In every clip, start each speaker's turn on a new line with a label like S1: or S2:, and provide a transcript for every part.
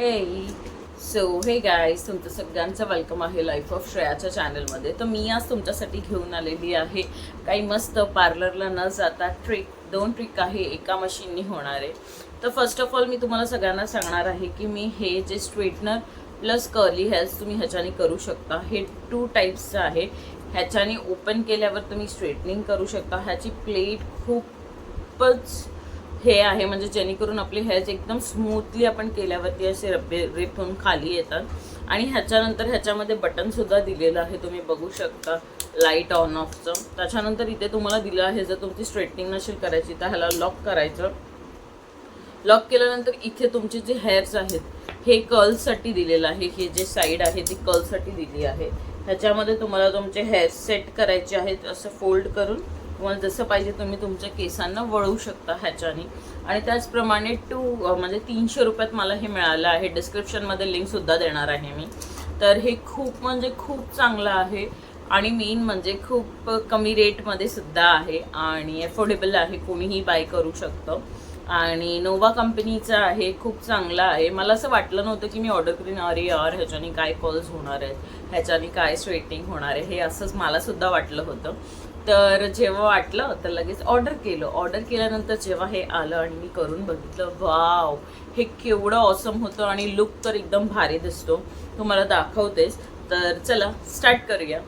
S1: हे सो हे गाईज तुमचं सगळ्यांचं वेलकम आहे लाईफ ऑफ श्रेयाच्या चॅनलमध्ये तर मी आज तुमच्यासाठी घेऊन आलेली आहे. काही मस्त पार्लरला न जाता ट्रिक दोन ट्रिक आहे एका मशीननी होणार. आहे तर फर्स्ट ऑफ ऑल मी तुम्हाला सगळ्यांना सांगणार आहे की मी हे जे स्ट्रेटनर प्लस कर्ली हेअर्स तुम्ही ह्याच्याने करू शकता. हे टू टाईप्सचं आहे. ह्याच्याने ओपन केल्यावर तुम्ही स्ट्रेटनिंग करू शकता. ह्याची प्लेट खूपच हे आहे म्हणजे जेणेकरून आपले हेअर्स एकदम स्मूथली आपण केल्यावरती असे रब्बे रिप होऊन खाली येतात. आणि ह्याच्यानंतर ह्याच्यामध्ये बटन सुद्धा दिलेलं आहे तुम्ही बघू शकता. लाइट ऑन ऑफचं त्याच्यानंतर इथे तुम्हाला दिलं आहे जर तुमची स्ट्रेटनिंग नसेल करायची तर ह्याला लॉक करायचं. लॉक केल्यानंतर इथे तुमचे जे हेअर्स आहेत हे कर्लसाठी दिलेलं आहे. हे जे साईड आहे ती कर्लसाठी दिली आहे. ह्याच्यामध्ये तुम्हाला तुमचे हेअर्स सेट करायचे आहेत असं फोल्ड करून. तुम्हाला जसं पाहिजे तुम्ही तुमच्या केसांना वळवू शकता ह्याच्याने. आणि त्याचप्रमाणे टू म्हणजे तीनशे रुपयात मला हे मिळालं आहे. डिस्क्रिप्शनमध्ये लिंकसुद्धा देणार आहे मी. तर हे खूप म्हणजे खूप चांगलं आहे. आणि मेन म्हणजे खूप कमी रेटमध्ये सुद्धा आहे आणि अफोर्डेबल आहे. कोणीही बाय करू शकतं. आणि नोवा कंपनीचं आहे खूप चांगला आहे. मला असं वाटलं नव्हतं की मी ऑर्डर करीन. अरे यार ह्याच्याने काय कॉल्स होणार आहेत? ह्याच्याने काय स्वेटिंग होणार आहे? हे असंच मला सुद्धा वाटलं होतं. तर जेव्हा वाटलं तर लगेच ऑर्डर केलं. ऑर्डर केल्यानंतर जेव्हा हे आलं आणि मी करून बघितलं वाव हे केवढं ऑसम होतं आणि लुक तर एकदम भारी दिसतो. तुम्हाला दाखवतेच तर चला स्टार्ट करूया.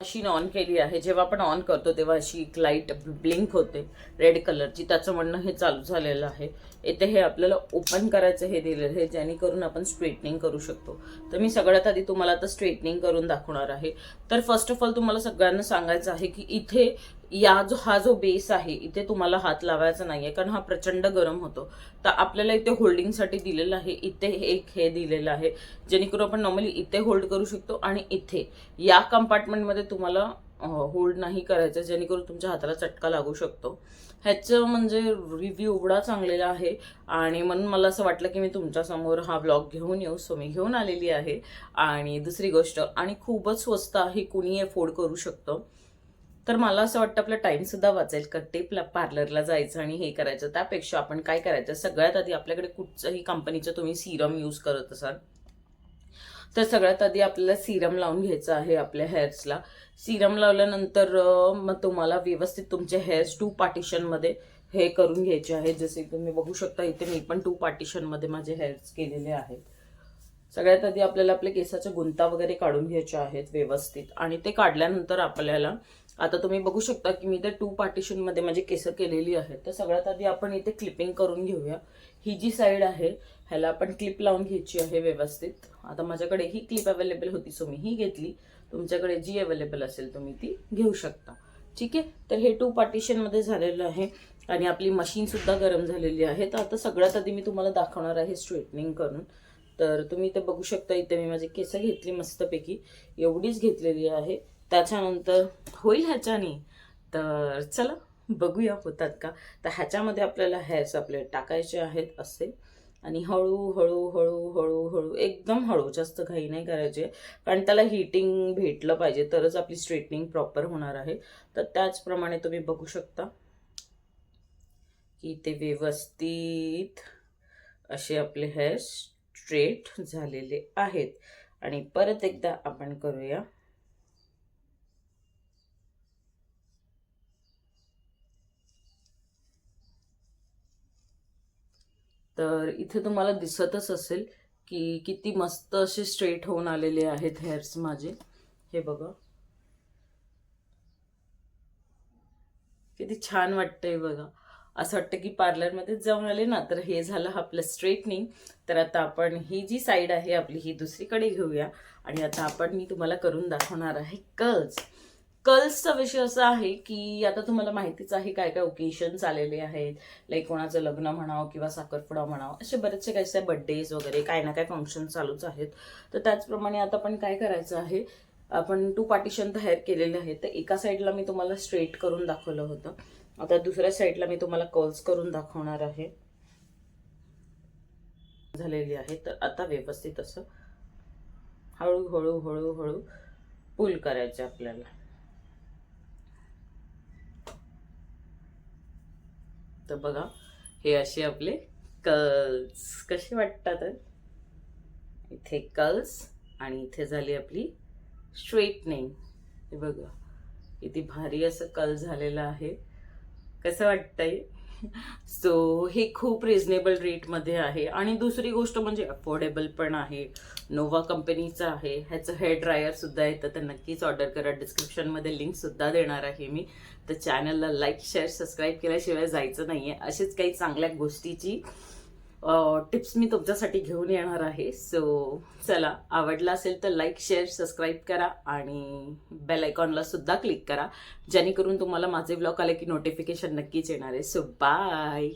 S1: मशीन ऑन केली आहे. जेव्हा आपण ऑन करतो तेव्हा अशी एक लाइट ब्लिंक होते रेड कलरची. त्याचं म्हणणं हे चालू झालेलं आहे. इथे हे आपल्याला ओपन करायचं हे दिलेलं आहे जेणेकरून आपण स्ट्रेटनिंग करू शकतो. तर मी सगळ्यात आधी तुम्हाला आता स्ट्रेटनिंग करून दाखवणार आहे. तर फर्स्ट ऑफ ऑल तुम्हाला सगळ्यांना सांगायचं आहे की इथे या जो हा जो बेस आहे इथे तुम्हाला हात लावायचा नाही आहे कारण हा प्रचंड गरम होतो. तर आपल्याला इथे होल्डिंगसाठी दिलेलं आहे इथे एक हे दिलेलं आहे जेणेकरून आपण नॉर्मली इथे होल्ड करू शकतो आणि इथे. या कंपार्टमेंटमध्ये तुम्हाला होल्ड नाही करायचं जेणेकरून तुमच्या हाताला चटका लागू शकतो. ह्याचं म्हणजे रिव्ह्यू एवढा चांगलेला आहे आणि म्हणून मला असं वाटलं की मी तुमच्यासमोर हा ब्लॉग घेऊन येऊ. सो मी घेऊन आलेली आहे. आणि दुसरी गोष्ट आणि खूपच स्वस्त आहे कुणी अफोर्ड करू शकतं. तर मला असं वाटतं आपला टाईमसुद्धा वाचेल. कट्टे पार्लरला जायचं आणि हे करायचं. त्यापेक्षा आपण काय करायचं? सगळ्यात आधी आपल्याकडे कुठचंही कंपनीचं तुम्ही सिरम यूज करत असाल तर सगळ्यात आधी आपल्याला सिरम लावून घ्यायचं आहे आपल्या हेअर्सला सिरम लावल्यानंतर मग तुम्हाला व्यवस्थित तुमचे हेअर्स टू पार्टिशनमध्ये हे करून घ्यायचे आहे जसे की तुम्ही बघू शकता इथे मी पण टू पार्टिशनमध्ये माझे हेअर्स केलेले आहेत. सगळ्यात आधी आपल्याला आपल्या केसाच्या गुंता वगैरे काढून घ्यायच्या आहेत व्यवस्थित. आणि ते काढल्यानंतर आपल्याला आता तुम्ही बघू शकता की मी ते टू पार्टिशनमध्ये माझी केसं केलेली आहेत. तर सगळ्यात आधी आपण इथे क्लिपिंग करून घेऊया. ही जी साईड आहे ह्याला आपण क्लिप लावून घ्यायची आहे व्यवस्थित. आता माझ्याकडे ही क्लिप अवेलेबल होती सो मी ही घेतली. तुमच्याकडे जी अवेलेबल असेल तुम्ही ती घेऊ शकता. ठीक आहे? तर हे टू पार्टिशनमध्ये झालेलं आहे. आणि आपली मशीनसुद्धा गरम झालेली आहे. तर आता सगळ्यात आधी मी तुम्हाला दाखवणार आहे स्ट्रेटनिंग करून. तर तुम्ही इथे बघू शकता इथे मी माझी केसं घेतली मस्तपैकी. एवढीच घेतलेली आहे. त्याच्यानंतर होईल ह्याच्याने. तर चला बघूया होतात का? तर ह्याच्यामध्ये आपल्याला हेअर्स आपले टाकायचे आहेत असे. आणि हळूहळू हळू हळू एकदम हळू जास्त घाई नाही करायचे. कारण त्याला हिटिंग भेटलं पाहिजे तरच आपली स्ट्रेटनिंग प्रॉपर होणार आहे. तर त्याचप्रमाणे तुम्ही बघू शकता की ते व्यवस्थित असे आपले हेअर स्ट्रेट झालेले आहेत. आणि परत एकदा आपण करूया. तर इथे तुम्हाला दिसतच असेल की किती मस्त असे स्ट्रेट होऊन आलेले आहेत हेअर्स माझे. हे बघा. किती छान वाटतंय बघा. असं वाटतं की पार्लरमध्ये जाऊन आले ना तर हे झालं आपलं स्ट्रेटनिंग तर आता आपण ही जी साईड आहे आपली ही दुसरीकडे घेऊया. आणि आता आपण मी तुम्हाला करून दाखवणार आहे कर्ल्स कल्सचा विषय असा आहे की आता तुम्हाला माहितीच आहे काय काय ओकेशन्स आलेले आहेत. लाईक कोणाचं लग्न म्हणावं किंवा साखरपुडा म्हणावं असे बरेचसे काही काय बड्डेज वगैरे काय ना काय फंक्शन चालूच आहेत. तर त्याचप्रमाणे आता आपण काय करायचं आहे आपण टू पार्टिशन तयार केलेले आहेत. तर एका साईडला मी तुम्हाला स्ट्रेट करून दाखवलं होतं. आता दुसऱ्या साईडला मी तुम्हाला कर्ल्स करून दाखवणार आहे. झालेली आहे. तर आता व्यवस्थित असं हळूहळू हळूहळू पूल पुल करायचं आपल्याला. तर बघा हे असे आपले कर्ल्स कसे वाटतात? इथे कर्ल्स आणि इथे झाली आपली स्ट्रेटनिंग हे बघा किती भारी असं कल झालेलं आहे. कसं वाटतंय? सो हे खूप रिझनेबल रेटमध्ये आहे. आणि दुसरी गोष्ट म्हणजे अफोर्डेबल पण आहे. नोवा कंपनीचं आहे. ह्याचं हेअर ड्रायरसुद्धा येतं तर नक्कीच ऑर्डर करा. डिस्क्रिप्शनमध्ये लिंकसुद्धा देणार आहे मी. तर चॅनलला लाईक शेअर सबस्क्राईब केल्याशिवाय जायचं नाही आहे अशीच काही चांगल्या गोष्टीची टिप्स मी तुमच्यासाठी घेऊन येणार आहे. सो चला आवडला असेल तर लाईक शेअर सबस्क्राईब करा आणि बेल आयकॉनला सुद्धा क्लिक करा. जेणेकरून तुम्हाला माझे ब्लॉग आले की नोटिफिकेशन नक्कीच येणार आहे. So bye